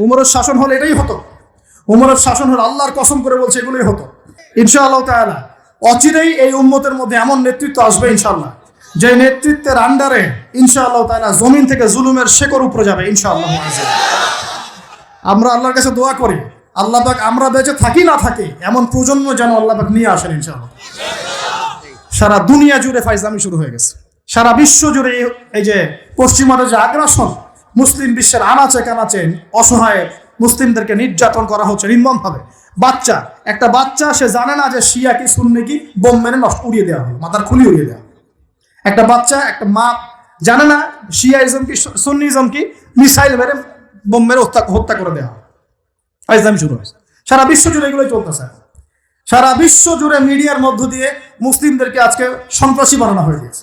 উমরের শাসন হলে এটাই হতো। উমরের শাসন হলে আল্লাহর কসম করে বলছে এগুলোই হতো। ইনশাআল্লাহ তাআলা, অচিরেই এই উম্মতের মধ্যে এমন নেতৃত্ব আসবে ইনশাআল্লাহ যে নেতৃত্বের আন্ডারে ইনশাআল্লাহ তাআলা জমিন থেকে জুলুমের শেকড় উপরে যাবে ইনশাআল্লাহ। আমরা আল্লাহর কাছে দোয়া করি আল্লাহ পাক আমরা বেঁচে থাকি না থাকি, এমন প্রজন্ম যেন আল্লাহ পাক নিয়ে আসেন ইনশাআল্লাহ। সারা দুনিয়া জুড়ে ফাইজলামি শুরু হয়ে গেছে। সারা বিশ্ব জুড়ে এই- এই যে পশ্চিমাদের যে আগ্রাসন মুসলিম বিশ্বের আনাচে কানাচে অসহায় মুসলিমদেরকে নির্যাতন করা হচ্ছে নির্মমভাবে। বাচ্চা, একটা বাচ্চা সে জানে না যে শিয়া কি, সুন্নি কি, বোম মেরে নষ্ট, উড়িয়ে দেওয়া হবে, মাথার খুলি উড়িয়ে দেওয়া। একটা বাচ্চা, একটা মা জানে না শিয়াইজম কি, সুন্নিজম কি, মিসাইল মেরে বোম মেরে হত্যা হত্যা করে দেওয়া ফাইজলামি শুরু হয়েছে। সারা বিশ্ব জুড়ে এগুলোই চলতেছে। সারা বিশ্ব জুড়ে মিডিয়ার মধ্য দিয়ে মুসলিমদেরকে আজকে সন্ত্রাসী বানানো হয়ে গেছে।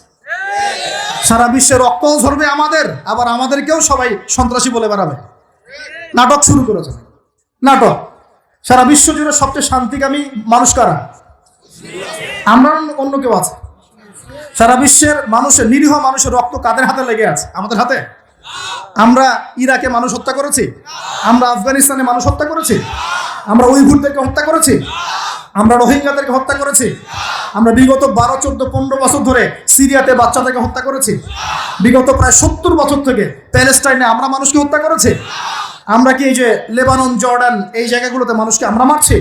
সারা বিশ্বে রক্ত ঝরবে আমাদের, আবার আমাদেরকেও সবাই সন্ত্রাসী বলে বেড়াবে। নাটক শুরু করেছে নাটক। সারা বিশ্ব জুড়ে সবচেয়ে শান্তিকামী মানুষ কারা? আমরা অন্য কেউ আছে। সারা বিশ্বের মানুষের নিরীহ মানুষের রক্ত কাদের হাতে লেগে আছে? আমাদের হাতে? আমরা ইরাকে মানুষ হত্যা করেছি? আমরা আফগানিস্তানে মানুষ হত্যা করেছি? আমরা উইঘুরদেরকে হত্যা করেছি? আমরা রোহিঙ্গাদেরকে হত্যা করেছি। আমরা বিগত বারো, চোদ্দ, পনেরো বছর ধরে সিরিয়াতে বাচ্চাদেরকে হত্যা করেছি। বিগত প্রায় সত্তর বছর থেকে প্যালেস্টাইনে আমরা মানুষকে হত্যা করেছি। আমরা কি এই যে লেবানন, জর্ডান এই জায়গাগুলোতে মানুষকে আমরা মারছি?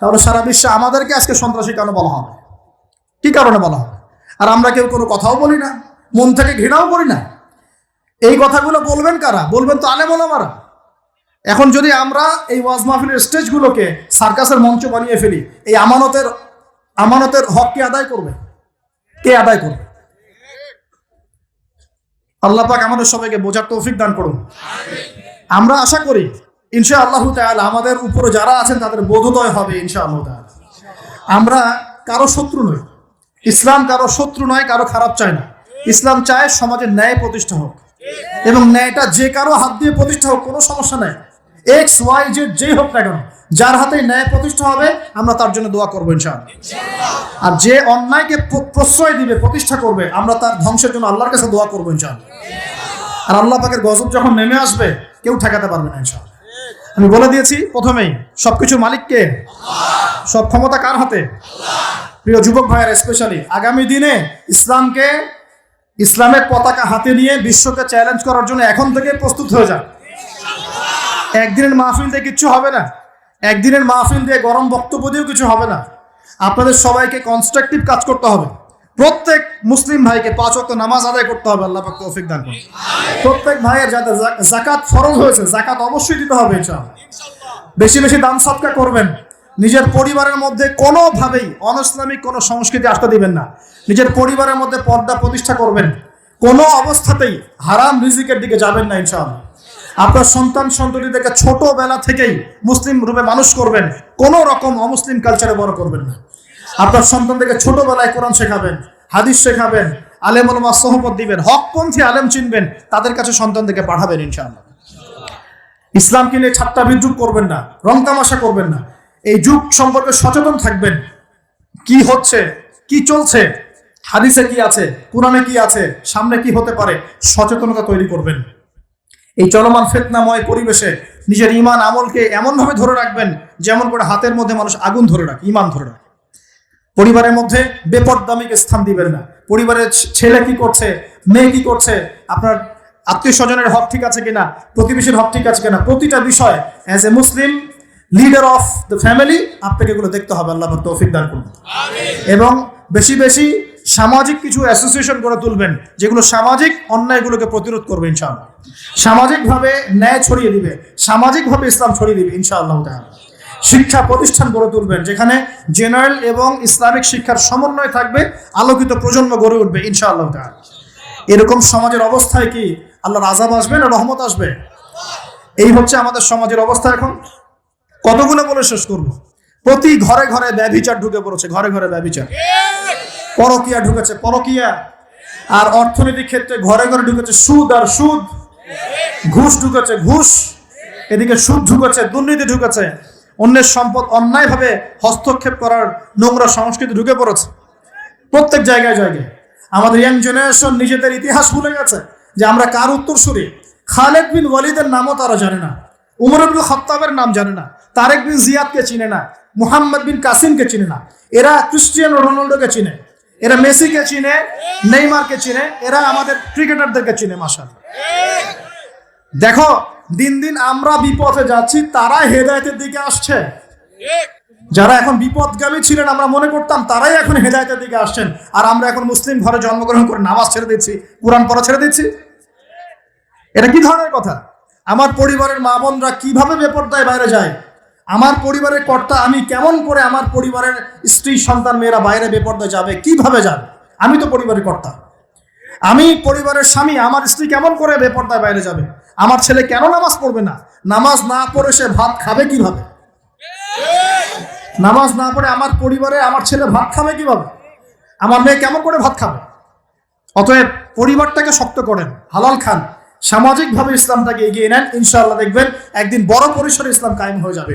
তাহলে সারা বিশ্বে আমাদেরকে আজকে সন্ত্রাসী কেন বলা হবে? কি কারণে বলা হবে? আর আমরা কেউ কোনো কথাও বলি না, মন থেকে ঘৃণাও করি না। এই কথাগুলো বলবেন কারা? বলবেন তো আলেমোলামারা এখন যদি আমরা এই ওয়াজ মাহফিলের স্টেজগুলোকে সার্কাসের মঞ্চ বানিয়ে ফেলি, এই আমানতের আমানতের হক কে আদায় করবে? কে আদায় করবে? আল্লাহ পাক আমাদের সবাইকে বোঝার তৌফিক দান করুন। আমরা আশা করি ইনশা আল্লাহ তাআলা আমাদের উপরে যারা আছেন তাদের বোধোদয় হবে ইনশা আল্লাহ তাআলা। আমরা কারও শত্রু নই। ইসলাম কারও শত্রু নয়, কারও খারাপ চায় না। ইসলাম চায় সমাজের ন্যায় প্রতিষ্ঠা হোক। এবং ন্যায়টা যে কারও হাত দিয়ে প্রতিষ্ঠা হোক, কোনো সমস্যা নাই। এক্স ওয়াই জেড যেই হোক না কেন, যার হাতে ন্যায় প্রতিষ্ঠা হবে, আমরা তার জন্য দোয়া করব ইনশাআল্লাহ। আর যে অন্যায়কে প্রশ্রয় দিবে, প্রতিষ্ঠা করবে, আমরা তার ধ্বংসের জন্য আল্লাহর কাছে দোয়া করব ইনশাআল্লাহ। আর আল্লাহ পাকের গজব যখন নেমে আসবে, কেউ ঠেকাতে পারবে না ইনশাআল্লাহ। আমি বলে দিয়েছি প্রথমেই সবকিছু মালিককে সব ক্ষমতা কার হাতে? প্রিয় যুবক ভাইয়ের স্পেশালি আগামী দিনে ইসলামকে, ইসলামের পতাকা হাতে নিয়ে বিশ্বকে চ্যালেঞ্জ করার জন্য এখন থেকে প্রস্তুত হয়ে যান একদিনের মাহফিল দিয়ে কিচ্ছু হবে না। একদিনের মাহফিল দিয়ে গরম বক্তব্য দিয়েও কিছু হবে না। আপনাদের সবাইকে কনস্ট্রাকটিভ কাজ করতে হবে। প্রত্যেক মুসলিম ভাইকে পাঁচ ওয়াক্ত নামাজ আদায় করতে হবে, আল্লাহ পাক তৌফিক দান করুন। প্রত্যেক ভাইয়ের যাদের জাকাত ফরজ হয়েছে জাকাত অবশ্যই দিতে হবে ইনশাআল্লাহ। বেশি বেশি দান সৎকা করবেন। নিজের পরিবারের মধ্যে কোনোভাবেই অনইসলামিক কোনো সংস্কৃতি আসতে দিবেন না। নিজের পরিবারের মধ্যে পর্দা প্রতিষ্ঠা করবেন। কোনো অবস্থাতেই হারাম রিজিকের দিকে যাবেন না ইনশাআল্লাহ। আপনার সন্তান সন্ততিদেরকে ছোটবেলা থেকেই মুসলিম রূপে মানুষ করবেন, কোনো রকম অমুসলিম কালচারে বড় করবেন না। আপনার সন্তানদেরকে ছোটবেলায় কোরআন শেখাবেন, হাদিস শেখাবেন আলেম ওলামা সহমত দিবেন, হকপন্থী আলেম চিনবেন, তাদের কাছে সন্তানদেরকে পাঠাবেন ইনশাআল্লাহ। ইসলামকে নিয়ে ঠাট্টা বিদ্রুপ করবেন না, রং তামাশা করবেন না। এই যুগ সম্পর্কে সচেতন থাকবেন, কি হচ্ছে, কি চলছে, হাদিসে কি আছে, কোরআনে কি আছে, সামনে কি হতে পারে, সচেতনতা তৈরি করবেন। এই চলমান ফেতনাময় পরিবেশে নিজের ইমান আমলকে এমনভাবে ধরে রাখবেন যেমন করে হাতের মধ্যে মানুষ আগুন ধরে রাখে ইমান ধরে রাখে। পরিবারের মধ্যে বেপরদামিকে স্থান দিবেন না। পরিবারের ছেলে কি করছে মেয়ে কি করছে আপনার আত্মীয় স্বজনের হক ঠিক আছে কিনা প্রতিবেশীর হক ঠিক আছে কিনা প্রতিটা বিষয় as a Muslim leader of the family আপনাকে এগুলো দেখতে হবে আল্লাহ তৌফিক দান করুন। এবং বেশি বেশি সামাজিক কিছু অ্যাসোসিয়েশন গড়ে তুলবেন, যেগুলো সামাজিক অন্যায়গুলোকে প্রতিরোধ করবে ইনশাআল্লাহ। সামাজিকভাবে ন্যায় ছড়িয়ে দিবে, সামাজিকভাবে ইসলাম ছড়িয়ে দিবে ইনশাআল্লাহ তাআলা। শিক্ষা প্রতিষ্ঠান গড়ে তুলবেন, যেখানে জেনারেল এবং ইসলামিক শিক্ষার সমন্বয় থাকবে, আলোকিত প্রজন্ম গড়ে উঠবে ইনশাআল্লাহ তাআলা। এরকম সমাজের অবস্থায় কি আল্লাহর আজাব আসবে না রহমত আসবে? এই হচ্ছে আমাদের সমাজের অবস্থা এখন। কতগুলো বলে শেষ করব? প্রতি ঘরে ঘরে ব্যভিচার ঢুকে পড়েছে, ঘরে ঘরে ব্যভিচার। পরকিয়া ঢুকেছে, পরকিয়া। আর অর্থনৈতিক ক্ষেত্রে ঘরে ঘরে ঢুকেছে সুদ আর সুদ। ঘুষ ঢুকেছে ঘুষ, এদিকে সুদ ঢুকেছে, দুর্নীতি ঢুকেছে। অন্যের সম্পদ অন্যায়ভাবে হস্তক্ষেপ করার নোংরা সংস্কৃতি ঢুকে পড়েছে। প্রত্যেক জায়গায় জায়গায়। আমাদের ইয়াং জেনারেশন নিজেদের ইতিহাস ভুলে গেছে যে আমরা কার উত্তরসূরি? খালেদ বিন ওয়ালিদের নামও তারা জানে না। উমর আব্দুল খত্তাবের নাম জানে না। তারেক বিন জিয়াদকে চিনে না। মুহাম্মদ বিন কাসিমকে চিনে না। এরা ক্রিস্টিয়ানো রোনাল্ডোকে চিনে। এরা মেসিকে চিনে, নেইমারকে চিনে, এরা আমাদের ক্রিকেটারদেরকে চিনে মাসাল দেখো, দিন দিন আমরা বিপথে যাচ্ছি তারা হেদায়তের দিকে আসছে। যারা এখন বিপদগামী ছিলেন, আমরা মনে করতাম তারাই এখন হেদায়তের দিকে আসছেন। আর আমরা এখন মুসলিম ঘরে জন্মগ্রহণ করে নামাজ ছেড়ে দিচ্ছি, কোরআন পড়া ছেড়ে দিচ্ছি। এটা কি ধরনের কথা? আমার পরিবারের মা বোনরা কীভাবে বেপর্দায় বাইরে যায়? আমার পরিবারের কর্তা, আমি কেমন করে আমার পরিবারের স্ত্রী, সন্তান, মেয়েরা বাইরে বেপর্দায় যাবে, কীভাবে যাবে? আমি তো পরিবারের কর্তা। আমি পরিবারের স্বামী, আমার স্ত্রী কেমন করে বেপর্দায় বাইরে যাবে? আমার ছেলে কেন নামাজ পড়বে না? নামাজ না পড়ে সে ভাত খাবে কীভাবে? নামাজ না পড়ে আমার পরিবারে আমার ছেলে ভাত খাবে কীভাবে? আমার মেয়ে কেমন করে ভাত খাবে? অতএব পরিবারটাকে শক্ত করেন, হালাল খান। সামাজিকভাবে ইসলামটাকে এগিয়ে নেন ইনশাআল্লাহ দেখবেন একদিন বড় পরিসরে ইসলাম কায়েম হয়ে যাবে